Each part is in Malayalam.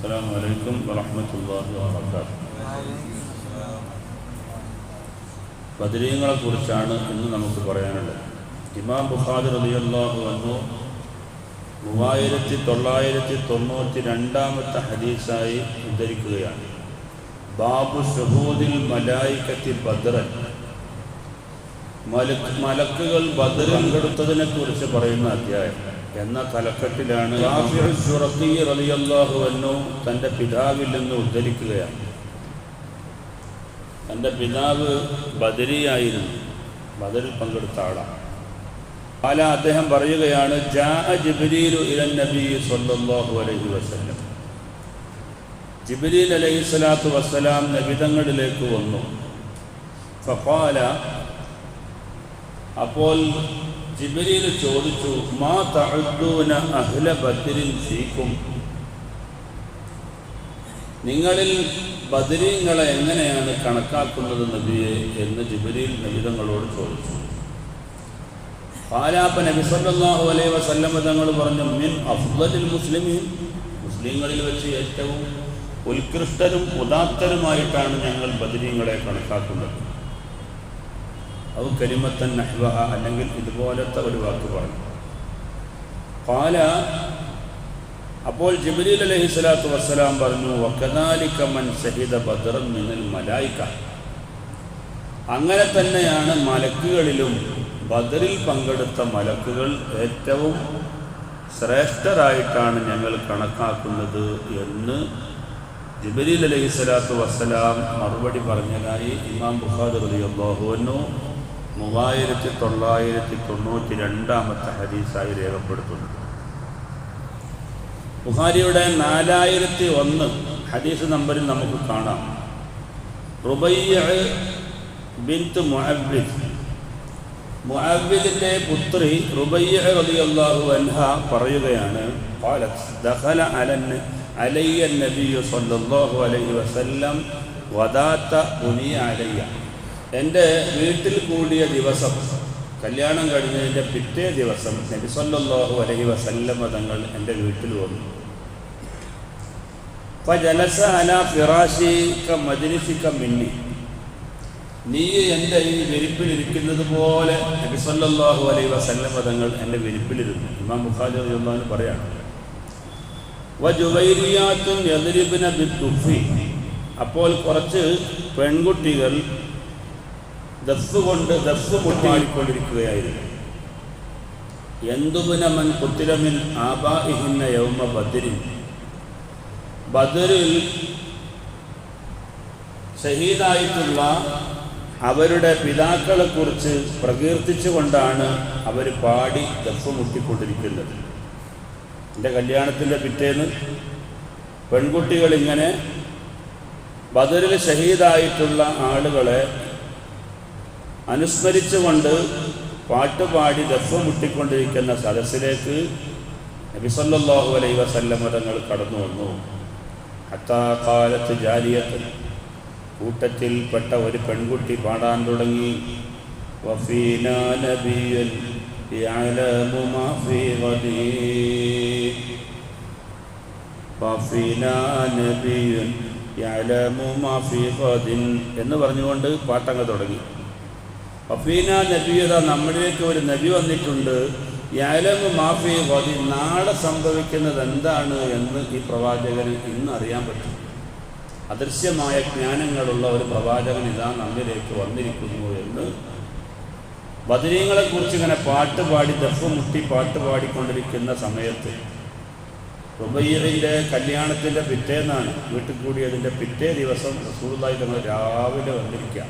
السلام عليكم ورحمة الله وبركاته ബദരീങ്ങളെ കുറിച്ചാണ് ഇന്ന് നമുക്ക് പറയാനുള്ളത് ഇമാം ബുഖാദി റളിയല്ലാഹു അൻഹു മൂവായിരത്തി തൊള്ളായിരത്തി തൊണ്ണൂറ്റി രണ്ടാമത്തെ ഹദീസായി ഉദ്ധരിക്കുകയാണ് ബാബു ഷഹൂദിൽ മലായിക്കത്തി ബദ്രൻ മലക്ക് മലക്കുകൾ ബദർ പങ്കെടുത്തതിനെ കുറിച്ച് പറയുന്ന അധ്യായം എന്ന തലക്കെട്ടിലാണ് റളിയല്ലാഹു അൻഹു തന്റെ പിതാവിൽ നിന്ന് ഉദ്ധരിക്കുകയാണ്. തന്റെ പിതാവ് ബദരിയായിരുന്നു ബദരിൽ പങ്കെടുത്ത ആളാണ്. അല അദ്ദേഹം പറയുകയാണ് ജിബിലീൽ അലൈഹി സ്വലാത്തു വസ്സലാം നബിതങ്ങളിലേക്ക് വന്നു. ഫഖാല അപ്പോൾ ജിബ്രീൽ ചോദിച്ചു മാ തഅദ്ദൂന അഹ്ല ബദ്രിൻ സീക്കും നിങ്ങളിൽ ബദരീങ്ങളെ എങ്ങനെയാണ് കണക്കാക്കുന്നത് നബിയെ? എന്ന് ജിബരീൽ നബിതങ്ങളോട് ചോദിച്ചു. പാലാപ്പ നബി സല്ലല്ലാഹു അലൈഹി വസല്ലമ തങ്ങൾ പറഞ്ഞു മിൻ അഫ്ദലിൽ മുസ്ലിമീൻ. മുസ്ലിങ്ങളിൽ വെച്ച് ഏറ്റവും ഉത്കൃഷ്ടരും ഉദാത്തരുമായിട്ടാണ് ഞങ്ങൾ ബദരീങ്ങളെ കണക്കാക്കുന്നത്. അത് കരിമത്തൻ നഹ്വഹ അല്ലെങ്കിൽ ഇതുപോലത്തെ ഒരു വാക്ക് പറഞ്ഞു. പാല അപ്പോൾ ജിബ്രീൽ അലഹി സ്വലാത്തു വസ്സലാം പറഞ്ഞു വക്കനാലിക്കമൻ സഹിത ബദറൻ മിനൽ മലായിക്ക അങ്ങനെ തന്നെയാണ് മലക്കുകളിലും ബദറിൽ പങ്കെടുത്ത മലക്കുകൾ ഏറ്റവും ശ്രേഷ്ഠരായിട്ടാണ് ഞങ്ങൾ കണക്കാക്കുന്നത് എന്ന് ജബലീൽ അലൈഹി സ്വലാത്തു വസ്സലാം മറുപടി പറഞ്ഞതായി ഇമാം ബുഖാദ് റളിയല്ലാഹുവിനു മൂവായിരത്തി തൊള്ളായിരത്തി തൊണ്ണൂറ്റി രണ്ടാമത്തെ ഹദീസായി രേഖപ്പെടുത്തുന്നു ബുഹാരിയുടെ നാലായിരത്തി ഒന്ന് ഹദീസ് നമ്പറിൽ നമുക്ക് കാണാം റുബയ്യ ബിൻത്ത് മുഅബ്ബിദ് മുഅബ്ബിദിന്റെ പുത്രി റുബയ്യ റളിയല്ലാഹു അൻഹ പറയുകയാണ് قالت دخل على علي النبي صلى الله عليه وسلم വദാത്ത ഉനിയ അലയ്യ എന്റെ വീട്ടിൽ കൂടിയ ദിവസം കല്യാണം കഴിഞ്ഞതിന്റെ പിറ്റേ ദിവസം നബി സല്ലല്ലാഹു അലൈഹി വസല്ലമ തങ്ങൾ എന്റെ വീട്ടിൽ വന്നു. ഫജലസ അല ഫിറാശിക മജ്ലിസിക മിന്നി. നീ എന്റെ ഈ വിരിപ്പിലിരിക്കുന്നത് പോലെ നബി സല്ലല്ലാഹു അലൈഹി വസല്ലമ തങ്ങൾ എന്റെ വിരിപ്പിലിരുന്നു. ഇമാം ബുഖാരി എന്ന് പറയാണ് അപ്പോൾ കുറച്ച് പെൺകുട്ടികൾ ദഫ് കൊണ്ട് ദഫ് മുട്ടാടിക്കൊണ്ടിരിക്കുകയായിരുന്നു എന്തുപുനമൻ കുത്തിരമിൻ ആബാഹിന്ന യൗമ ബദരിൻ? ബദറിൽ ഷഹീദായിട്ടുള്ള അവരുടെ പിതാക്കളെക്കുറിച്ച് പ്രകീർത്തിച്ചുകൊണ്ടാണ് അവർ പാടി ദഫ് മുട്ടിക്കൊണ്ടിരിക്കുന്നത്. എന്റെ കല്യാണത്തിന്റെ പിറ്റേന്ന് പെൺകുട്ടികളിങ്ങനെ ബദറിൽ ഷഹീദായിട്ടുള്ള ആളുകളെ അനുസ്മരിച്ചുകൊണ്ട് പാട്ടുപാടി ദഫം മുട്ടിക്കൊണ്ടിരിക്കുന്ന സദസ്സിലേക്ക് നബിസല്ലാഹു അലൈ വസല്ലമ തങ്ങൾ കടന്നു വന്നു. അത്താകാലത്ത് ജാലിയത്ത് കൂട്ടത്തിൽപ്പെട്ട ഒരു പെൺകുട്ടി പാടാൻ തുടങ്ങി. എന്ന് പറഞ്ഞുകൊണ്ട് പാട്ടങ്ങ് തുടങ്ങി. വഫീന നബിയത നമ്മളിലേക്ക് ഒരു നബി വന്നിട്ടുണ്ട്. യാലമു മാഫി വതി നാളെ സംഭവിക്കുന്നത് എന്താണ് എന്ന് ഈ പ്രവാചകന് ഇന്ന് അറിയാൻ പറ്റും. അദൃശ്യമായ ജ്ഞാനങ്ങളുള്ള ഒരു പ്രവാചകൻ ഇതാ നമ്മിലേക്ക് വന്നിരിക്കുന്നു എന്ന്. ബദരീങ്ങളെ കുറിച്ച് ഇങ്ങനെ പാട്ട് പാടി ദഫ് മുട്ടി പാട്ട് പാടിക്കൊണ്ടിരിക്കുന്ന സമയത്ത് റുബയ്യറിന്റെ കല്യാണത്തിന്റെ പിറ്റേന്നാണ് വീട്ടിൽ കൂടിയതിന്റെ പിറ്റേ ദിവസം റസൂർദായി തങ്ങൾ രാവിലെ വന്നിരിക്കുക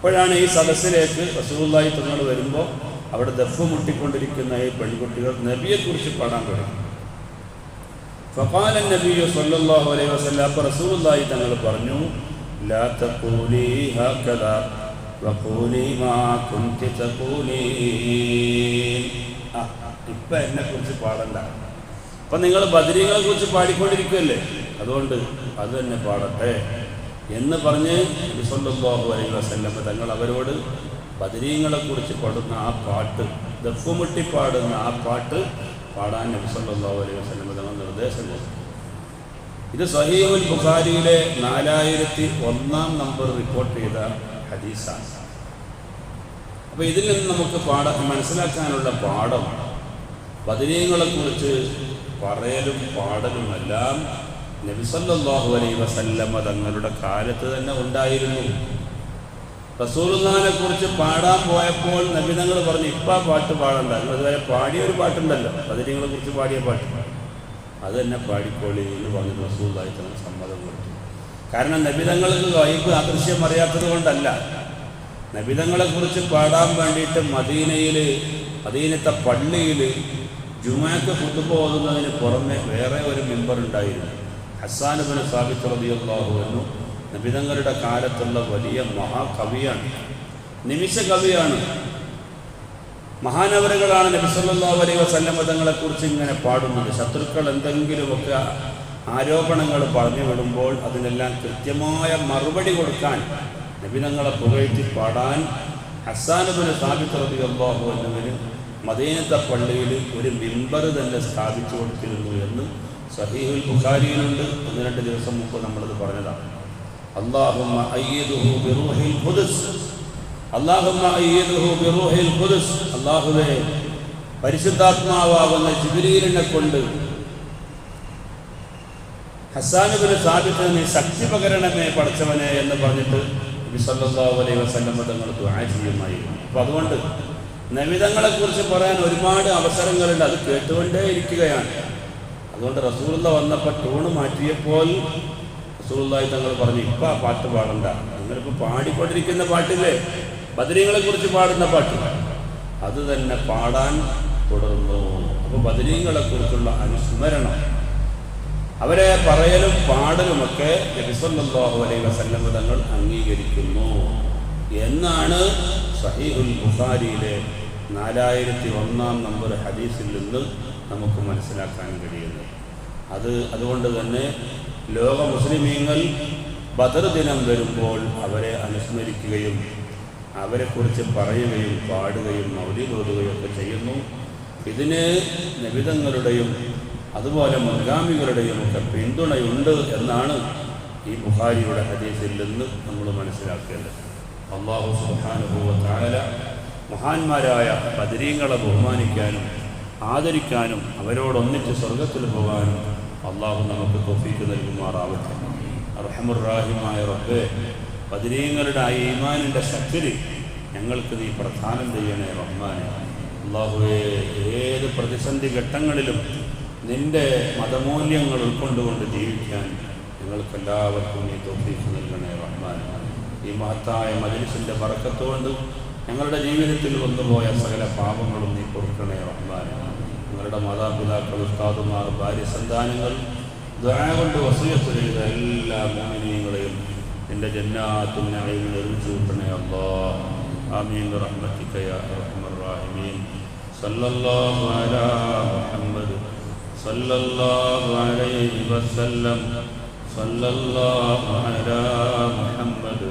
അപ്പോഴാണ് ഈ സദസ്സിലേക്ക് റസൂള്ളായി തങ്ങൾ വരുമ്പോൾ അവിടെ ദഫ് മുട്ടിക്കൊണ്ടിരിക്കുന്ന ഈ പെൺകുട്ടികൾ നബിയെക്കുറിച്ച് പാടാൻ തുടങ്ങി. ഫഖാല നബിയോ സല്ലാഹു അലൈഹി വസല്ലം അപ്പം റസൂലുള്ളാഹി തങ്ങൾ പറഞ്ഞു ഇപ്പം എന്നെ കുറിച്ച് പാടണ്ട. അപ്പം നിങ്ങൾ ബദരീങ്ങളെ കുറിച്ച് പാടിക്കൊണ്ടിരിക്കുകയല്ലേ അതുകൊണ്ട് അത് തന്നെ പാടട്ടെ. എന്ന് പറഞ്ഞ് നബിസല്ലാഹു അലൈഹി വസല്ലം തങ്ങൾ അവരോട് ബദരീങ്ങളെ കുറിച്ച് പാടുന്ന ആ പാട്ട് ദഫുമുട്ടി പാടുന്ന ആ പാട്ട് പാടാൻ നബിസല്ലാഹു അലൈഹി വസല്ലം തങ്ങൾ നിർദ്ദേശം കൊടുത്തു. ഇത് സഹീബുൽ ബുഖാരിയിലെ നാലായിരത്തി ഒന്നാം നമ്പർ റിപ്പോർട്ട് ചെയ്ത ഹദീസാണ്. അപ്പോൾ ഇതിൽ നിന്ന് നമുക്ക് പാഠ മനസ്സിലാക്കാനുള്ള പാഠം ബദരീങ്ങളെക്കുറിച്ച് പറയലും പാടലുമെല്ലാം നബിസല്ലാഹു അലൈ വസല്ലമ തങ്ങളുടെ കാലത്ത് തന്നെ ഉണ്ടായിരുന്നു. റസൂലുല്ലാനെ കുറിച്ച് പാടാൻ പോയപ്പോൾ നബി തങ്ങൾ പറഞ്ഞു ഇപ്പം ആ പാട്ട് പാടണ്ട. അതുവരെ പാടിയ ഒരു പാട്ടുണ്ടല്ലോ. ബദരീങ്ങളെ കുറിച്ച് പാടിയ പാട്ട്. അത് തന്നെ പാടിക്കോളി എന്ന് പറഞ്ഞു റസൂലായി തന്നെ സമ്മതം കൊടുത്തു. കാരണം നബിതങ്ങൾക്ക് വൈബ് അദൃശ്യം അറിയാത്തത് കൊണ്ടല്ല. നബിതങ്ങളെ കുറിച്ച് പാടാൻ വേണ്ടിയിട്ട് മദീനയിൽ മദീനത്തെ പള്ളിയിൽ ജുമാക്ക് കൊണ്ടുപോകുന്നതിന് പുറമെ വേറെ ഒരു മെമ്പർ ഉണ്ടായിരുന്നു. ഹസാനുബിന് സാബിത്ത് റബിയുള്ളാഹു എന്നു നബിതങ്ങളുടെ കാലത്തുള്ള വലിയ മഹാകവിയാണ്. നിമിഷ കവിയാണ്. മഹാനവരുകളാണ് നബിസല്ലാ വലിയ സന്നമതങ്ങളെ തങ്ങളെക്കുറിച്ച് ഇങ്ങനെ പാടുന്നത്. ശത്രുക്കൾ എന്തെങ്കിലുമൊക്കെ ആരോപണങ്ങൾ പറഞ്ഞു വിടുമ്പോൾ അതിനെല്ലാം കൃത്യമായ മറുപടി കൊടുക്കാൻ നബിതങ്ങളെ പുകഴ്ത്തി പാടാൻ ഹസാനുബിന് സ്ഥാപിച്ച റതിയല്ലാഹു എന്നവന് മദീനത്തെ പള്ളിയിൽ ഒരു മിമ്പർ തന്നെ സ്ഥാപിച്ചു കൊടുത്തിരുന്നു എന്ന് സഹീഹുൽ ബുഖാരിയിലുണ്ട്. ഒന്ന് രണ്ട് ദിവസം മുമ്പ് നമ്മളത് പറഞ്ഞതാണ്. ബിറൂഹിൽ ഖുദ്സ്. ബിറൂഹിൽ ഖുദ്സ്. പരിശുദ്ധാത്മാവാകുന്ന ജിബ്രീലിനെ കൊണ്ട് ഹസാനുബിന് സാധിച്ചതിന് ശക്തി പകരണമേ പഠിച്ചവനെ എന്ന് പറഞ്ഞിട്ട് നബി സല്ലല്ലാഹു അലൈഹി വസല്ലം തങ്ങൾ ദുആ ചെയ്യുമായിരുന്നു. അപ്പോൾ അതുകൊണ്ട് നബിതങ്ങളെ കുറിച്ച് പറയാൻ ഒരുപാട് അവസരങ്ങളുണ്ട്. അത് കേട്ടുകൊണ്ടേ ഇരിക്കുകയാണ് അതുകൊണ്ട് റസൂലുള്ള വന്നപ്പോൾ ടൂണ് മാറ്റിയപ്പോൾ റസൂലുള്ളാഹി തങ്ങൾ പറഞ്ഞു ഇപ്പം ആ പാട്ട് പാടണ്ട. നിങ്ങളിപ്പോൾ പാടിക്കൊണ്ടിരിക്കുന്ന പാട്ടില്ലേ? ബദരീങ്ങളെ കുറിച്ച് പാടുന്ന പാട്ട്. അത് തന്നെ പാടാൻ തുടർന്നു. അപ്പോൾ ബദരീങ്ങളെ കുറിച്ചുള്ള അനുസ്മരണം. അവരെ പറയലും പാടലുമൊക്കെ നബിസല്ലാഹു അലൈഹി വസല്ലം തങ്ങൾ അംഗീകരിക്കുന്നു. എന്നാണ് സഹീഹുൽ ബുഖാരിയിലെ നാലായിരത്തി ഒന്നാം നമ്പർ ഹദീസിൽ നിന്ന് നമുക്ക് മനസ്സിലാക്കാൻ കഴിയുന്നത് അത് അതുകൊണ്ട് തന്നെ ലോക മുസ്ലിമീങ്ങൾ ബദർ ദിനം വരുമ്പോൾ അവരെ അനുസ്മരിക്കുകയും അവരെക്കുറിച്ച് പറയുകയും പാടുകയും മൗലി തോതുകയും ഒക്കെ ചെയ്യുന്നു. ഇതിന് നബിതങ്ങളുടെയും അതുപോലെ മുൻഗാമികളുടെയും ഒക്കെ പിന്തുണയുണ്ട് എന്നാണ് ഈ ബുഹാരിയുടെ ഹദീസിൽ നിന്ന് നമ്മൾ മനസ്സിലാക്കേണ്ടത്. അള്ളാഹു സുഹാനുഭവ താഴല മഹാന്മാരായ ബദരീങ്ങളെ ബഹുമാനിക്കാനും ആദരിക്കാനും അവരോടൊന്നിച്ച് സ്വർഗത്തിൽ പോകാനും അള്ളാഹു നമുക്ക് തൊഫീക്ക് നൽകുമാറാവട്ടെ. അറഹമുറാഹിമായ റബ്ബെ പതിനീയങ്ങളുടെ ആ ഈമാനിന്റെ ശക്തി ഞങ്ങൾക്ക് നീ പ്രധാനം ചെയ്യണേ റഹ്മാനെ. അള്ളാഹുവെ ഏത് പ്രതിസന്ധി ഘട്ടങ്ങളിലും നിന്റെ മതമൂല്യങ്ങൾ ഉൾക്കൊണ്ടുകൊണ്ട് ജീവിക്കാൻ ഞങ്ങൾക്കെല്ലാവർക്കും നീ തൊഫീക്ക് നൽകണേ റഹ്മാൻ ഈ മഹത്തായ മജലിസിന്റെ പറക്കത്തുകൊണ്ട് ഞങ്ങളുടെ ജീവിതത്തിൽ വന്നുപോയ സകല പാപങ്ങളും നീ കൊടുക്കണേ റഹ്മാൻ നിങ്ങളുടെ മാതാപിതാക്കൾ ഉസ്താദുമാർ ഭാര്യ സന്താനങ്ങൾ കൊണ്ട് വസീയത്ത് ചെയ്ത എല്ലാ മോമിനിയങ്ങളെയും എന്റെ ജന്നാത്തും നയങ്ങൾ എറിച്ചു വിട്ടണേ അല്ലോ ആമീൻ. റഹ്മത്തിക്കയാഹിമീൻ സല്ലല്ലാഹു അലാ മുഹമ്മദ് സല്ലല്ലാഹു അലൈഹി വസല്ലം. സല്ലല്ലാഹു അലാ മുഹമ്മദ്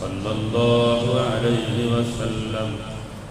സല്ലല്ലാഹു അലൈഹി വസല്ലം.